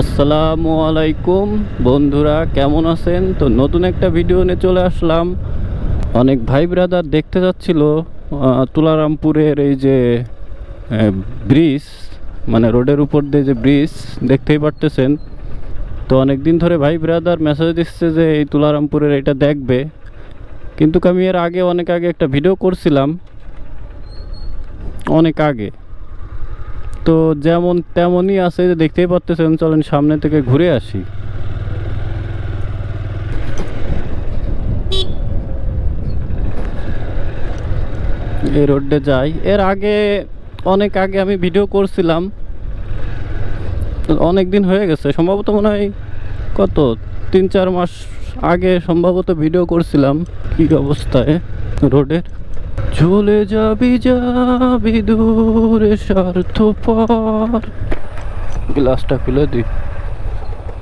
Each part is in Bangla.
আসসালামু আলাইকুম। বন্ধুরা, কেমন আছেন? তো নতুন একটা ভিডিও নিয়ে চলে আসলাম। অনেক ভাই ব্রাদার দেখতে যাচ্ছিল তুলারামপুরের এই যে ব্রিজ মানে রোডের উপর দিয়ে যে ব্রিজ, দেখতেই পারতেছেন। তো অনেক দিন ধরে ভাই ব্রাদার মেসেজ দিচ্ছে যে, এই তুলারামপুরের এটা দেখবে। কিন্তু আমি এর আগে, অনেক আগে একটা ভিডিও করছিলাম। অনেক আগে। তো যেমন তেমনই আছে যে দেখতেই পাচ্তেছেন চলেন সামনে থেকে ঘুরে আসি। এই রোডে যাই। এর আগে, অনেক আগে আমি ভিডিও করছিলাম। অনেক দিন হয়ে গেছে, সম্ভবত মনে হয় কত, তিন চার মাস আগে সম্ভবত ভিডিও করছিলাম, কি অবস্থায় রোডের। চলে যাবি যাবি দূরে স্বার্থ পর গ্লাসটা খুলে দি।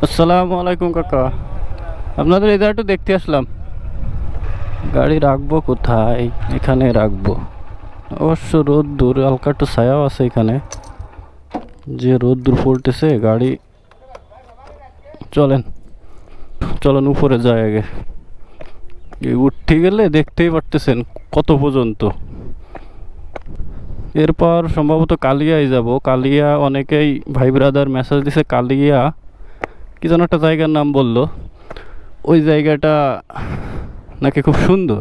আসসালামু আলাইকুম, কাকা। আপনাদের এদের একটু দেখতে আসলাম। গাড়ি রাখব কোথায়? এখানে রাখব। অবশ্য রোদ দূর হালকা একটু ছায়াও আছে এখানে। যে রোদ দূর পড়তেছে, গাড়ি চলেন চলেন উপরে যায় আগে। উঠতে গেলে দেখতেই পারতেছেন। কত পর্যন্ত? এরপর সম্ভবত কালিয়ায় যাব। কালিয়া অনেকেই ভাই ব্রাদার মেসেজ দিছে, কালিয়া কি যেন একটা জায়গার নাম বলল। ওই জায়গাটা নাকি খুব সুন্দর।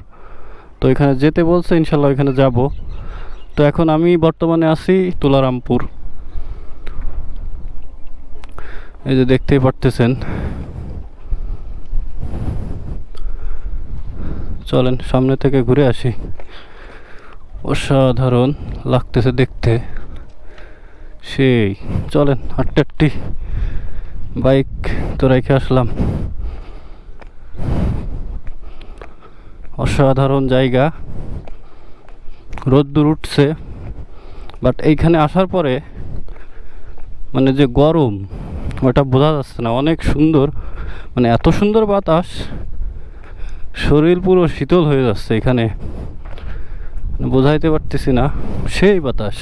তো এখানে যেতে বলছে, ইনশাল্লাহ ওইখানে যাব। তো এখন আমি বর্তমানে আছি তুলারামপুর। এই যে দেখতেই পারতেছেন। চলেন সামনে থেকে ঘুরে আসি। অসাধারণ লাগতেছে দেখতে। সেই, চলেন হাঁটতে হাঁটতে বাইক তো রেখে আসলাম। অসাধারণ জায়গা। রোদ্দুর উঠছে। বাট এইখানে আসার পরে মানে যে গরম, ওটা বোঝা যাচ্ছে না। অনেক সুন্দর মানে এত সুন্দর বাতাস। শরীর পুরো শীতল হয়ে যাচ্ছে এখানে। মানে বোঝাইতে পারতেছি না, সেই বাতাস।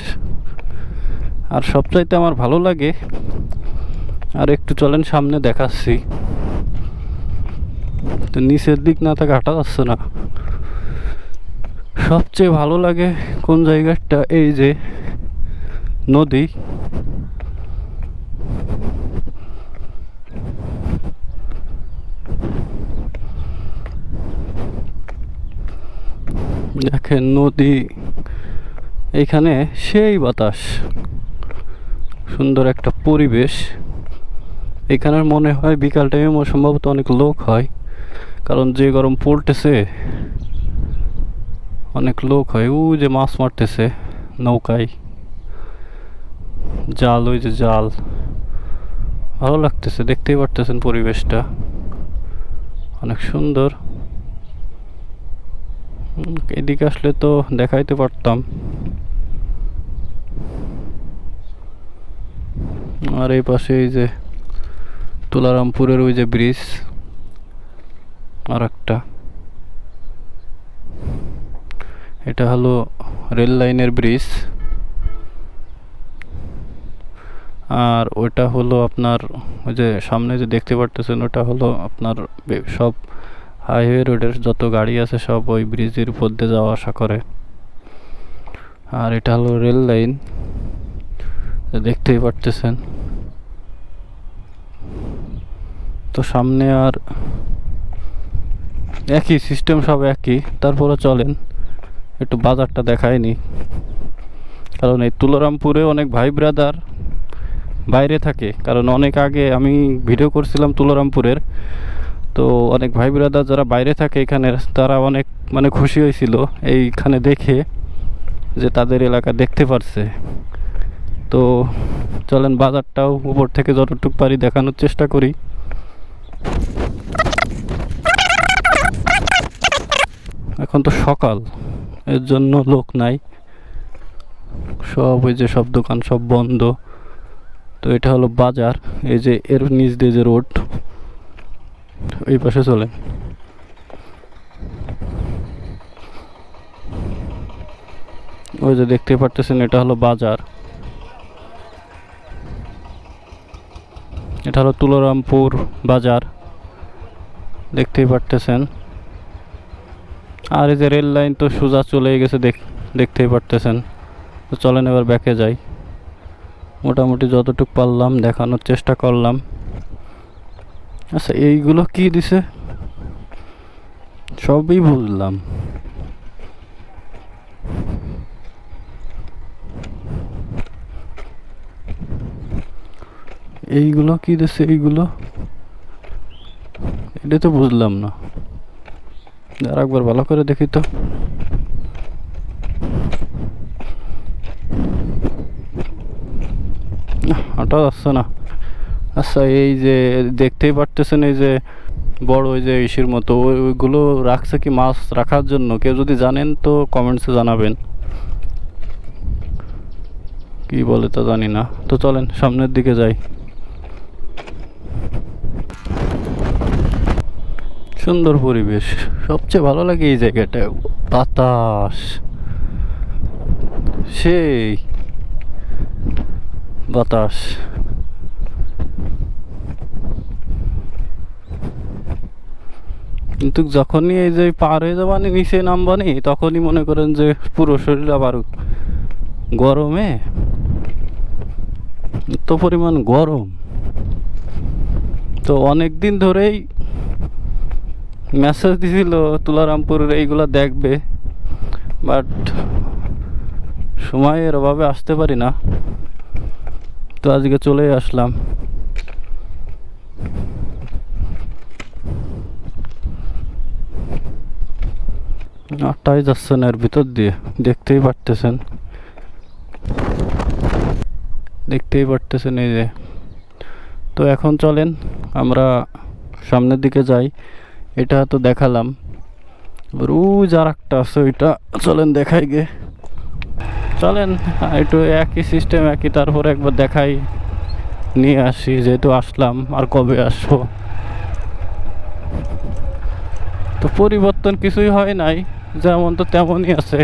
আর সবচাইতে আমার ভালো লাগে, আর একটু চলেন সামনে দেখাচ্ছি। তো নিচের দিক না থাকে হাঁটা যাচ্ছে না। সবচেয়ে ভালো লাগে কোন জায়গাটা, এই যে নদী। দেখেন নদী এইখানে সেই বাতাস। সুন্দর একটা পরিবেশ। এখানের মনে হয় বিকাল টাইমে সম্ভবত অনেক লোক হয়, কারণ যে গরম পড়তেছে, অনেক লোক হয়। ও যে মাছ মারতেছে নৌকায়। জাল, ওই যে জাল। ভালো লাগতেছে, দেখতেই পারতেছেন পরিবেশটা। অনেক সুন্দর। এদিকে আসলে তো দেখাইতে পারতাম। আর এই পাশে এই যে তুলারামপুরের ওই যে ব্রিজ আর একটা এটা হলো রেল লাইনের ব্রিজ আর ওটা হলো আপনার ওই যে সামনে যে দেখতে পারতেছেন, ওটা হলো আপনার সব হাইওয়ে রোডের যত গাড়ি আছে সব ওই ব্রিজের উপর দিয়ে যাওয়া আসা করে। আর এটা হলো রেল লাইন। দেখতেই পারতেছেন। তো সামনে আর একই সিস্টেম সব একই। তারপরে চলেন, একটু বাজারটা দেখায়নি। কারণ এই তুলারামপুরে অনেক ভাই ব্রাদার বাইরে থাকে। কারণ অনেক আগে আমি ভিডিও করছিলাম তুলারামপুরের। তো অনেক ভাই ব্রাদার যারা বাইরে থাকে এখানে, তারা অনেক মানে খুশি হয়েছিল এইখানে দেখে যে তাদের এলাকা দেখতে পারছে। তো চলেন বাজারটাও উপর থেকে যতটুকু পারি দেখানোর চেষ্টা করি। এখন তো সকাল, এর জন্য লোক নাই। সব ওই যে সব দোকান সব বন্ধ। তো এটা হলো বাজার, এই যে এর নিচ দিয়ে যে রোড। ওই পাশে চলে। ওই যে দেখতে পারতেছেন, এটা হলো বাজার। এটা হলো তুলরামপুর বাজার। দেখতেই পারতেছেন। আর এই যে রেল লাইন তো সোজা চলে গেছে, দেখ, দেখতেই পারতেছেন। তো চলেন এবার ব্যাকে যাই। মোটামুটি যতটুকু পারলাম, দেখানোর চেষ্টা করলাম। আচ্ছা এইগুলো কি দিছে? সবই বুঝলাম। এইগুলো কি দিছে, এইগুলো? এটা তো বুঝলাম না। আর একবার ভালো করে দেখি তো। হাঁটা যাচ্ছে না। আচ্ছা এই যে দেখতেই পারতেছেন এই যে বড় ওই যে ইসির মতো, ওই- ওইগুলো রাখছে কি মাছ রাখার জন্য? কেউ যদি জানেন তো কমেন্টসে জানাবেন। কি বলে তা জানি না। তো চলেন, সামনের দিকে যাই। সুন্দর পরিবেশ। সবচেয়ে ভালো লাগে এই জায়গাটা। বাতাস। সেই বাতাস। কিন্তু যখনই এই যে পার হয়ে যাবানি নিচে নামবানি তখনই মনে করেন যে পুরো শরীর আবার গরমে। এত পরিমাণ গরম। তো অনেক দিন ধরেই মেসেজ দিছিল, তুলারামপুরের এইগুলা দেখবে। বাট সময়ের অভাবে আসতে পারি না। তো আজকে চলে আসলাম। আটটাই যাচ্ছেন, এর ভিতর দিয়ে। দেখতেই পারতেছেন। দেখতেই পারতেছেন এই যে। তো এখন চলেন, আমরা সামনের দিকে যাই। এটা তো দেখালাম। এবার যার একটা আছে ওইটা। চলেন দেখাই গে। চলেন, একটু একই সিস্টেম একই, তারপরে একবার দেখাই। নিয়ে আসি, যেহেতু আসলাম, আর কবে আসব? তো পরিবর্তন কিছুই হয় নাই। যেমন তো তেমনই আছে।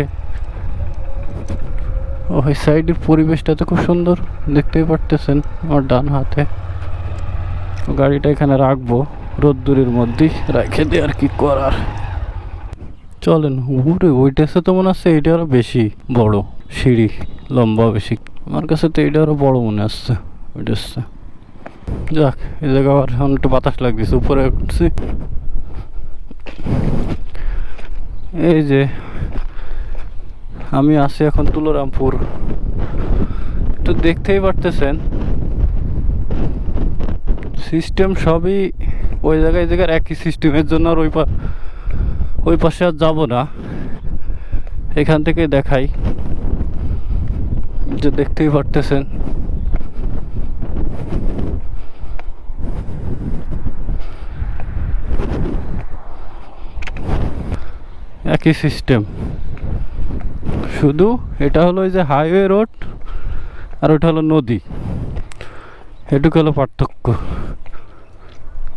ওই সাইডের পরিবেশটা তো খুব সুন্দর, দেখতেই পারতেছেন আমার ডান হাতে। গাড়িটা এখানে রাখব, রোদ্দুরের মধ্যেই রেখে দিয়ে আর কি করার। চলেন, উপরে ওইটাছে তো মনে হচ্ছে এইটা আরও বেশি বড় সিঁড়ি, লম্বা বেশি। আমার কাছে তো এইটা আরও বড় মনে আসছে ওইটা যাক, এই জায়গা আবার এখন একটু বাতাস লাগতেছে, উপরে উঠছি। এই যে, আমি আছি এখন তুলরামপুর। তো দেখতেই পারতেছেন। সিস্টেম সবই ওই জায়গায় জায়গার একই সিস্টেমের জন্য আর ওই পা, ওই পাশে আর যাব না। এখান থেকে দেখাই। যে দেখতেই পারতেছেন। একই সিস্টেম শুধু এটা হলো যে হাইওয়ে রোড আর ওটা হলো নদী। এটুকু হলো পার্থক্য।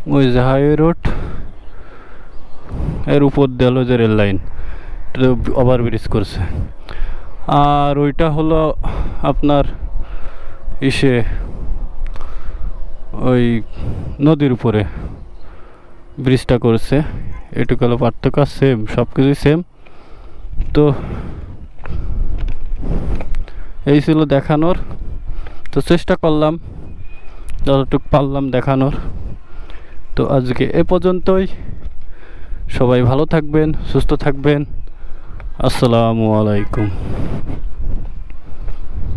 ওই যে হাইওয়ে রোডের উপর দিয়ে হলো যে রেল লাইন ওভার ব্রিজ করছে। আর ওইটা হলো আপনার ইসে ওই নদীর উপরে ব্রিজটা করেছে। এটুকু হলো পার্থক্য সেম সব কিছুই সেম তো এই ছিল দেখানোর। তো চেষ্টা করলাম, যতটুকু পারলাম দেখানোর। তো আজকে এ পর্যন্তই। সবাই ভালো থাকবেন, সুস্থ থাকবেন। আসসালামু আলাইকুম।